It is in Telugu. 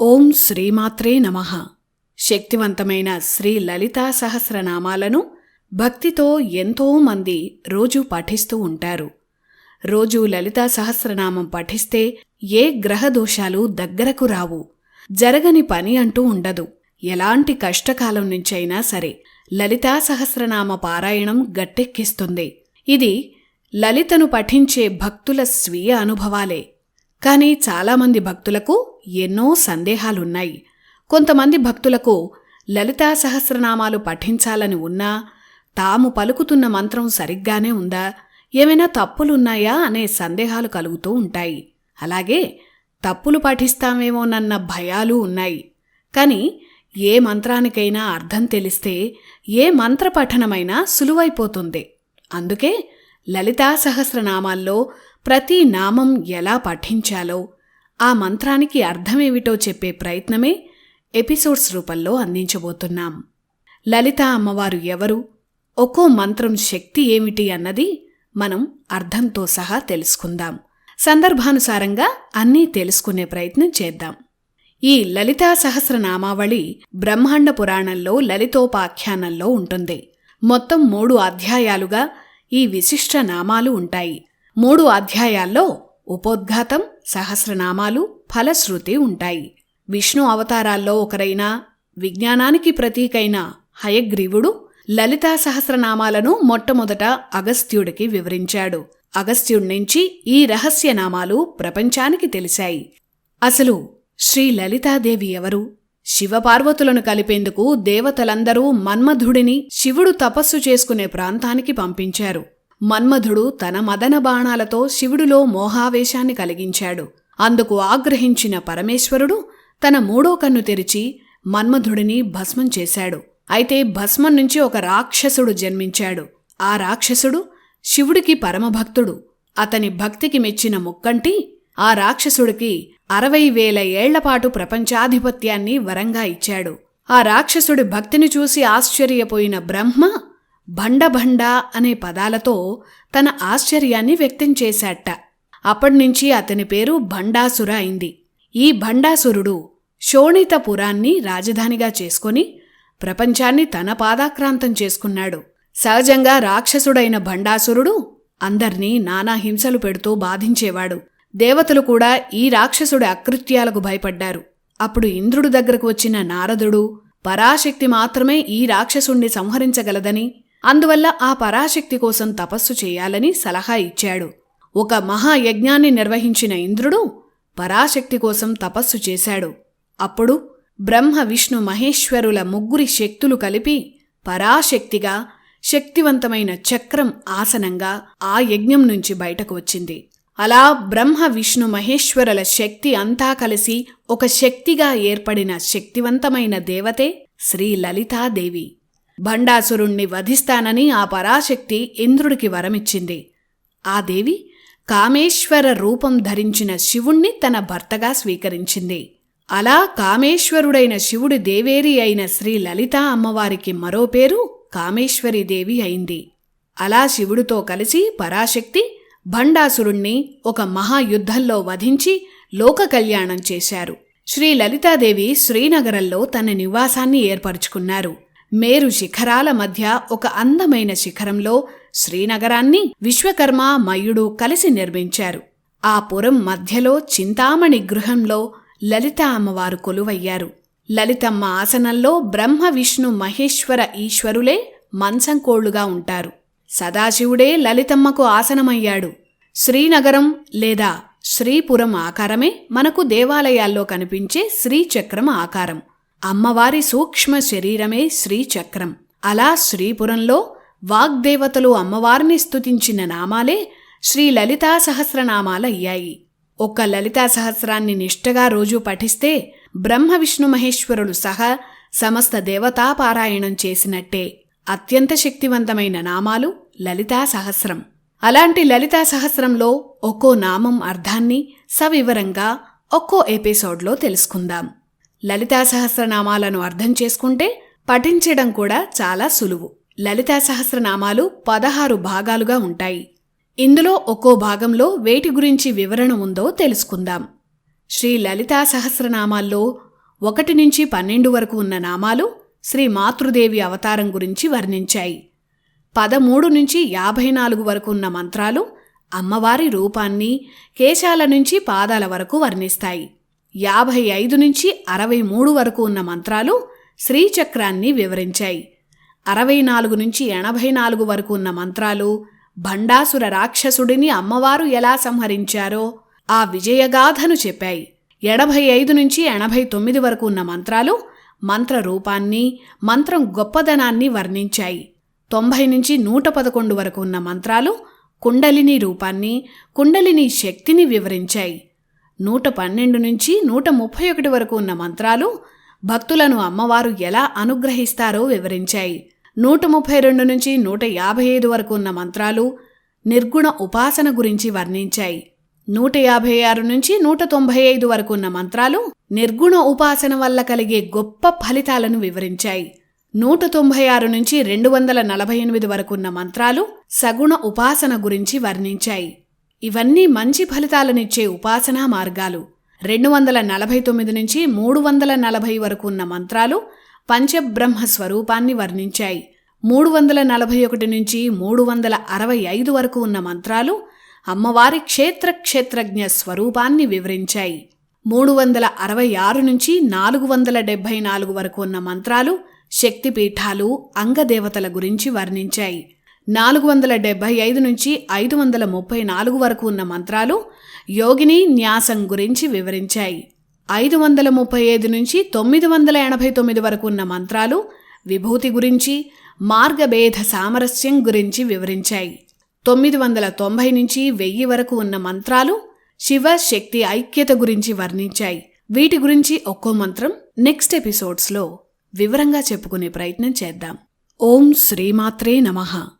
ఓం శ్రీమాత్రే నమ. శక్తివంతమైన శ్రీ లలితా సహస్రనామాలను భక్తితో ఎంతో మంది రోజు పఠిస్తూ ఉంటారు. రోజూ లలితా సహస్రనామం పఠిస్తే ఏ గ్రహదోషాలు దగ్గరకు రావు. జరగని పని అంటూ ఉండదు. ఎలాంటి కష్టకాలం నుంచైనా సరే లలితా సహస్రనామ పారాయణం గట్టెక్కిస్తుంది. ఇది లలితను పఠించే భక్తుల స్వీయ అనుభవాలే. కానీ చాలామంది భక్తులకు ఎన్నో సందేహాలున్నాయి. కొంతమంది భక్తులకు లలితా సహస్రనామాలు పఠించాలని ఉన్నా తాము పలుకుతున్న మంత్రం సరిగ్గానే ఉందా ఏమైనా తప్పులున్నాయా అనే సందేహాలు కలుగుతూ ఉంటాయి. అలాగే తప్పులు పఠిస్తామేమోనన్న భయాలు ఉన్నాయి. కానీ ఏ మంత్రానికైనా అర్థం తెలిస్తే ఏ మంత్ర పఠనమైనా సులువైపోతుంది. అందుకే లలితా సహస్రనామాల్లో ప్రతి నామం ఎలా పఠించాలో ఆ మంత్రానికి అర్థమేమిటో చెప్పే ప్రయత్నమే ఎపిసోడ్స్ రూపంలో అందించబోతున్నాం. లలిత అమ్మవారు ఎవరు ఒక్కో మంత్రం శక్తి ఏమిటి అన్నది మనం అర్థంతో సహా తెలుసుకుందాం. సందర్భానుసారంగా అన్నీ తెలుసుకునే ప్రయత్నం చేద్దాం. ఈ లలితా సహస్రనామావళి బ్రహ్మాండ పురాణంలో లలితోపాఖ్యానంలో ఉంటుంది. మొత్తం మూడు అధ్యాయాలుగా ఈ విశిష్ట నామాలు ఉంటాయి. మూడు అధ్యాయాల్లో ఉపోద్ఘాతం సహస్రనామాలు ఫలశ్రుతి ఉంటాయి. విష్ణు అవతారాల్లో ఒకరైన విజ్ఞానానికి ప్రతీకైన హయగ్రీవుడు లలితా సహస్రనామాలను మొట్టమొదట అగస్త్యుడికి వివరించాడు. అగస్త్యుడి నుంచి ఈ రహస్యనామాలు ప్రపంచానికి తెలిశాయి. అసలు శ్రీ లలితాదేవి ఎవరు? శివపార్వతులను కలిపేందుకు దేవతలందరూ మన్మధుడిని శివుడు తపస్సు చేసుకునే ప్రాంతానికి పంపించారు. మన్మధుడు తన మదన బాణాలతో శివుడిలో మోహావేశాన్ని కలిగించాడు. అందుకు ఆగ్రహించిన పరమేశ్వరుడు తన మూడో కన్ను తెరిచి మన్మధుడిని భస్మం చేశాడు. అయితే భస్మం నుంచి ఒక రాక్షసుడు జన్మించాడు. ఆ రాక్షసుడు శివుడికి పరమభక్తుడు. అతని భక్తికి మెచ్చిన ముక్కంటి ఆ రాక్షసుడికి అరవై వేల ఏళ్ళపాటు ప్రపంచాధిపత్యాన్ని వరంగా ఇచ్చాడు. ఆ రాక్షసుడి భక్తిని చూసి ఆశ్చర్యపోయిన బ్రహ్మ భండభండ అనే పదాలతో తన ఆశ్చర్యాన్ని వ్యక్తం చేశాట. అప్పటినుంచి అతని పేరు భండాసుర అయింది. ఈ భండాసురుడు శోణితపురాన్ని రాజధానిగా చేసుకొని ప్రపంచాన్ని తన పాదాక్రాంతం చేసుకున్నాడు. సహజంగా రాక్షసుడైన భండాసురుడు అందర్నీ నానా హింసలు పెడుతూ బాధించేవాడు. దేవతలు కూడా ఈ రాక్షసుడి అకృత్యాలకు భయపడ్డారు. అప్పుడు ఇంద్రుడు దగ్గరకు వచ్చిన నారదుడు పరాశక్తి మాత్రమే ఈ రాక్షసుణ్ణి సంహరించగలదని అందువల్ల ఆ పరాశక్తి కోసం తపస్సు చేయాలని సలహా ఇచ్చాడు. ఒక మహాయజ్ఞాన్ని నిర్వహించిన ఇంద్రుడు పరాశక్తి కోసం తపస్సు చేశాడు. అప్పుడు బ్రహ్మ విష్ణు మహేశ్వరుల ముగ్గురి శక్తులు కలిపి పరాశక్తిగా శక్తివంతమైన చక్రం ఆసనంగా ఆ యజ్ఞం నుంచి బయటకు వచ్చింది. అలా బ్రహ్మ విష్ణు మహేశ్వరుల శక్తి అంతా కలిసి ఒక శక్తిగా ఏర్పడిన శక్తివంతమైన దేవతే శ్రీ లలితాదేవి. భండాసురుణ్ణి వధిస్తానని ఆ పరాశక్తి ఇంద్రుడికి వరమిచ్చింది. ఆ దేవి కామేశ్వర రూపం ధరించిన శివుణ్ణి తన భర్తగా స్వీకరించింది. అలా కామేశ్వరుడైన శివుడి దేవేరి అయిన శ్రీ లలితా అమ్మవారికి మరో పేరు కామేశ్వరీదేవి అయింది. అలా శివుడితో కలిసి పరాశక్తి భండాసురుణ్ణి ఒక మహాయుద్ధంలో వధించి లోక కళ్యాణం చేశారు. శ్రీ లలితాదేవి శ్రీనగరంలో తన నివాసాన్ని ఏర్పరుచుకున్నారు. మేరు శిఖరాల మధ్య ఒక అందమైన శిఖరంలో శ్రీనగరాన్ని విశ్వకర్మ మయుడు కలిసి నిర్మించారు. ఆ పురం మధ్యలో చింతామణి గృహంలో లలిత అమ్మవారు కొలువయ్యారు. లలితమ్మ ఆసనంలో బ్రహ్మ విష్ణు మహేశ్వర ఈశ్వరులే మంచంకోళ్ళుగా ఉంటారు. సదాశివుడే లలితమ్మకు ఆసనమయ్యాడు. శ్రీనగరం లేదా శ్రీపురం ఆకారమే మనకు దేవాలయాల్లో కనిపించే శ్రీచక్రం ఆకారం. అమ్మవారి సూక్ష్మ శరీరమే శ్రీచక్రం. అలా శ్రీపురంలో వాగ్దేవతలు అమ్మవారిని స్థుతించిన నామాలే శ్రీ లలితా సహస్రనామాలయ్యాయి ఒక్క లలితా సహస్రాన్ని నిష్టగా రోజూ పఠిస్తే బ్రహ్మ విష్ణు మహేశ్వరులు సహా సమస్త దేవతా పారాయణం చేసినట్టే. అత్యంత శక్తివంతమైన నామాలు లలితా సహస్రం. అలాంటి లలితా సహస్రంలో ఒక్కో నామం అర్థాన్ని సవివరంగా ఒక్కో ఎపిసోడ్లో తెలుసుకుందాం. లలితా సహస్రనామాలను అర్థం చేసుకుంటే పఠించడం కూడా చాలా సులువు. లలితా సహస్రనామాలు పదహారు భాగాలుగా ఉంటాయి. ఇందులో ఒక్కో భాగంలో వేటి గురించి వివరణ ఉందో తెలుసుకుందాం. శ్రీ లలితా సహస్రనామాల్లో ఒకటి నుంచి పన్నెండు వరకు ఉన్న నామాలు శ్రీ మాతృదేవి అవతారం గురించి వర్ణించాయి. పదమూడు నుంచి యాభై నాలుగు వరకు ఉన్న మంత్రాలు అమ్మవారి రూపాన్ని కేశాల నుంచి పాదాల వరకు వర్ణిస్తాయి. యాభై ఐదు నుంచి అరవై మూడు వరకు ఉన్న మంత్రాలు శ్రీచక్రాన్ని వివరించాయి. అరవై నాలుగు నుంచి ఎనభై నాలుగు వరకు ఉన్న మంత్రాలు భండాసుర రాక్షసుడిని అమ్మవారు ఎలా సంహరించారో ఆ విజయగాథను చెప్పాయి. ఎనభై ఐదు నుంచి ఎనభై తొమ్మిది వరకు ఉన్న మంత్రాలు మంత్ర రూపాన్ని మంత్రం గొప్పదనాన్ని వర్ణించాయి. తొంభై నుంచి నూట పదకొండు వరకు ఉన్న మంత్రాలు కుండలిని రూపాన్ని కుండలిని శక్తిని వివరించాయి. నూట పన్నెండు నుంచి నూట ముప్పై ఒకటి వరకు ఉన్న మంత్రాలు భక్తులను అమ్మవారు ఎలా అనుగ్రహిస్తారో వివరించాయి. నూట ముప్పై రెండు నుంచి నూట యాభై ఐదు వరకు ఉన్న మంత్రాలు నిర్గుణ ఉపాసన గురించి వర్ణించాయి. నూట యాభై ఆరు నుంచి నూట తొంభై ఐదు వరకు ఉన్న మంత్రాలు నిర్గుణ ఉపాసన వల్ల కలిగే గొప్ప ఫలితాలను వివరించాయి. నూట తొంభై ఆరు నుంచి రెండు వందల నలభై ఎనిమిది వరకు ఉన్న మంత్రాలు సగుణ ఉపాసన గురించి వర్ణించాయి. ఇవన్నీ మంచి ఫలితాలనిచ్చే ఉపాసనా మార్గాలు. రెండు వందల నలభై తొమ్మిది నుంచి మూడు వందల నలభై వరకు ఉన్న మంత్రాలు పంచబ్రహ్మ స్వరూపాన్ని వర్ణించాయి. మూడు వందల నలభై ఒకటి నుంచి మూడు వందల అరవై ఐదు వరకు ఉన్న మంత్రాలు అమ్మవారి క్షేత్ర క్షేత్రజ్ఞ స్వరూపాన్ని వివరించాయి. మూడు వందల అరవై ఆరు నుంచి నాలుగు వందల డెబ్భై నాలుగు వరకు ఉన్న మంత్రాలు శక్తిపీఠాలు అంగదేవతల గురించి వర్ణించాయి. నాలుగు వందల డెబ్భై ఐదు నుంచి ఐదు వందల ముప్పై నాలుగు వరకు ఉన్న మంత్రాలు యోగిని న్యాసం గురించి వివరించాయి. ఐదు వందల ముప్పై ఐదు నుంచి తొమ్మిది వందల ఎనభై తొమ్మిది వరకు ఉన్న మంత్రాలు విభూతి గురించి మార్గభేద సామరస్యం గురించి వివరించాయి. తొమ్మిది వందల తొంభై నుంచి వెయ్యి వరకు ఉన్న మంత్రాలు శివ శక్తి ఐక్యత గురించి వర్ణించాయి. వీటి గురించి ఒక్కో మంత్రం నెక్స్ట్ ఎపిసోడ్స్లో వివరంగా చెప్పుకునే ప్రయత్నం చేద్దాం. ఓం శ్రీమాత్రే నమః.